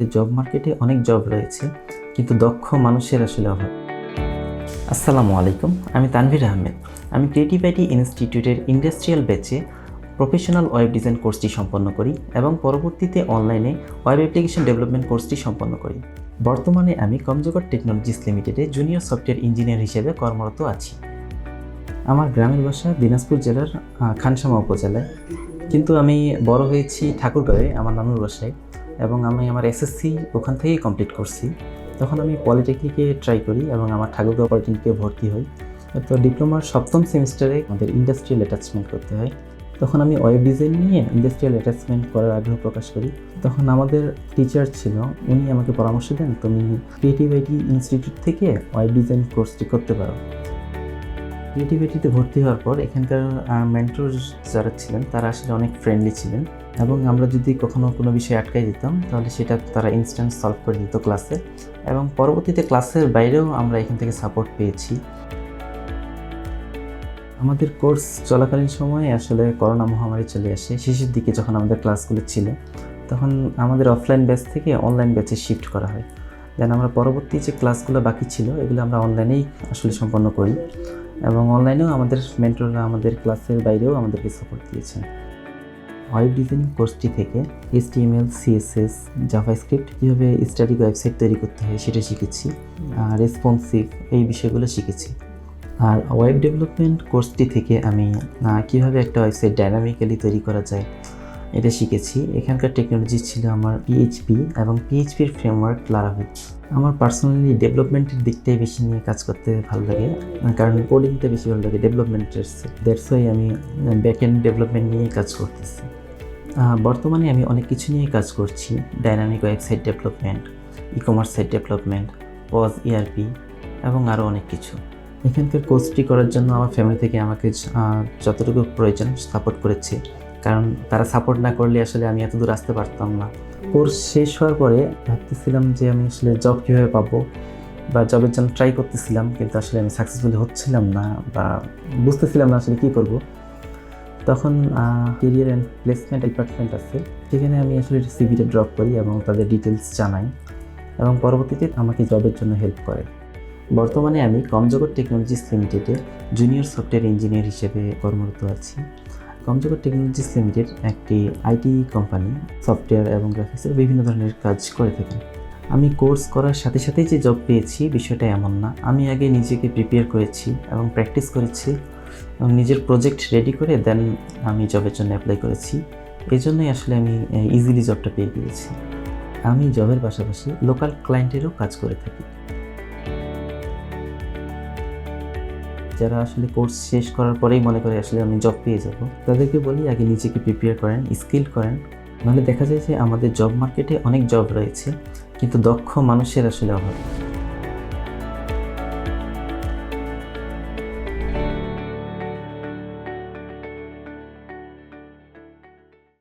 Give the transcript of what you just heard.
Job মার্কেটে অনেক job রয়েছে, কিন্তু দক্ষ মানুষের আসলে অভাব। আসসালামু আলাইকুম, আমি তানভীর আহমেদ। আমি ক্রিয়েটিভ আইটি ইনস্টিটিউটের ইন্ডাস্ট্রিয়াল ব্যাচে প্রফেশনাল ওয়েব ডিজাইন কোর্সটি সম্পন্ন করি এবং পরবর্তীতে অনলাইনে ওয়েব অ্যাপ্লিকেশন ডেভেলপমেন্ট কোর্সটি সম্পন্ন করি। বর্তমানে আমি কমজগর টেকনোলজিস লিমিটেডে জুনিয়র সফটওয়্যার ইঞ্জিনিয়ার হিসেবে কর্মরত আছি। আমার গ্রামের বাসা দিনাজপুর জেলার খানসামা উপজেলায়। কিন্তু আমি বড় হয়েছি ঠাকুরগাঁয়ে আমার নানুর বাসায়। এবং আমি আমার এসএসসি ওখান থেকেই কমপ্লিট করছি। তখন আমি পলিটেকনিকে ট্রাই করি এবং আমার ঠাকুরগাঁও পলিটেকনিকে ভর্তি হই। তো ডিপ্লোমার সপ্তম সেমিস্টারে আমাদের ইন্ডাস্ট্রিয়াল অ্যাটাচমেন্ট করতে হয়। তখন আমি ওয়েব ডিজাইন নিয়ে ইন্ডাস্ট্রিয়াল অ্যাটাচমেন্ট করার আগ্রহ প্রকাশ করি। তখন আমাদের টিচার ছিল, উনি আমাকে পরামর্শ দেন, তুমি ক্রিয়েটিভ আইটি ইনস্টিটিউট থেকে ওয়েব ডিজাইন কোর্সটি করতে পারো। ক্রিয়েটিভিটিতে ভর্তি হওয়ার পর এখানকার মেন্টর যারা ছিলেন, তারা আসলে অনেক ফ্রেন্ডলি ছিলেন। এবং আমরা যদি কখনো কোনো বিষয়ে আটকাই দিতাম, তাহলে সেটা তারা ইনস্ট্যান্ট সলভ করে দিত ক্লাসে এবং পরবর্তীতে ক্লাসের বাইরেও আমরা এখান থেকে সাপোর্ট পেয়েছি। আমাদের কোর্স চলাকালীন সময়ে আসলে করোনা মহামারী চলে আসে। শেষের দিকে যখন আমাদের ক্লাসগুলো ছিল, তখন আমাদের অফলাইন ব্যাচ থেকে অনলাইন ব্যাচে শিফট করা হয়। দেন আমরা পরবর্তী যে ক্লাসগুলো বাকি ছিল, এগুলো আমরা অনলাইনেই আসলে সম্পন্ন করি। এবং অনলাইনেও আমাদের মেন্টররা আমাদের ক্লাসের বাইরেও আমাদেরকে সাপোর্ট দিয়েছেন। ওয়েব ডিজাইনিং কোর্সটি থেকে এইচটিএমএল সিএসএস জাভাস্ক্রিপ্ট কীভাবে স্ট্যাটিক ওয়েবসাইট তৈরি করতে হয় সেটা শিখেছি আর রেসপন্সিভ এই বিষয়গুলো শিখেছি। আর ওয়েব ডেভেলপমেন্ট কোর্সটি থেকে আমি কীভাবে একটা ওয়েবসাইট ডাইনামিক্যালি তৈরি করা যায় এটা শিখেছি। এখানকার টেকনোলজি ছিল আমার পিএইচপি এবং পিএইচপির ফ্রেমওয়ার্ক লারাভেল আমার পার্সোনালি ডেভেলপমেন্টের দিকটাই বেশি নিয়ে কাজ করতে ভালো লাগে কারণ কোডিংটা বেশি ভালো লাগে ডেভেলপমেন্টের ওয়াই আমি ব্যাক এন্ড ডেভেলপমেন্ট নিয়ে কাজ করতেছি। বর্তমানে আমি অনেক কিছু নিয়ে কাজ করছি। Dynamic website development e commerce site development POS ERP এবং আরও অনেক কিছু। এখানকার কোর্সটি করার জন্য আমার ফ্যামিলি থেকে আমাকে যতটুকু প্রয়োজন সাপোর্ট করেছে। কারণ তারা সাপোর্ট না করলে আসলে আমি এত দূর আসতে পারতাম না। কোর্স শেষ হওয়ার পরে ভাবতেছিলাম যে আমি আসলে জব কীভাবে পাবো বা জবের জন্য ট্রাই করতেছিলাম, কিন্তু আসলে আমি সাকসেসফুল হচ্ছিলাম না বা বুঝতেছিলাম না আসলে কী করব। তখন কেরিয়ার অ্যান্ড প্লেসমেন্ট ডিপার্টমেন্ট আছে। সেখানে আমি আসলে সিভিটা ড্রপ করি এবং তাদের ডিটেলস জানাই এবং পরবর্তীতে আমাকে জবের জন্য হেল্প করে। বর্তমানে আমি কমজগৎ টেকনোলজিস লিমিটেডে জুনিয়র সফটওয়্যার ইঞ্জিনিয়ার হিসেবে কর্মরত আছি। কমজগৎ টেকনোলজিস লিমিটেড একটি আইটি কোম্পানি সফটওয়্যার এবং গ্রাফিক্সের বিভিন্ন ধরনের কাজ করে থাকি। আমি কোর্স করার সাথে সাথেই যে জব পেয়েছি বিষয়টা এমন না। আমি আগে নিজেকে প্রিপেয়ার করেছি এবং প্র্যাকটিস করেছি নিজের প্রজেক্ট রেডি করে দেন আমি জবের জন্য অ্যাপ্লাই করেছি। এই জন্যই আসলে আমি ইজিলি জবটা পেয়ে গিয়েছি। আমি জবের পাশাপাশি লোকাল ক্লায়েন্টেরও কাজ করে থাকি। যারা আসলে কোর্স শেষ করার পরেই মনে করে আসলে আমি জব পেয়ে যাব, তাদেরকে বলি, আগে নিজেকে প্রিপেয়ার করেন স্কিল করেন। নাহলে দেখা যায় যে আমাদের জব মার্কেটে অনেক জব রয়েছে, কিন্তু দক্ষ মানুষের আসলে অভাব।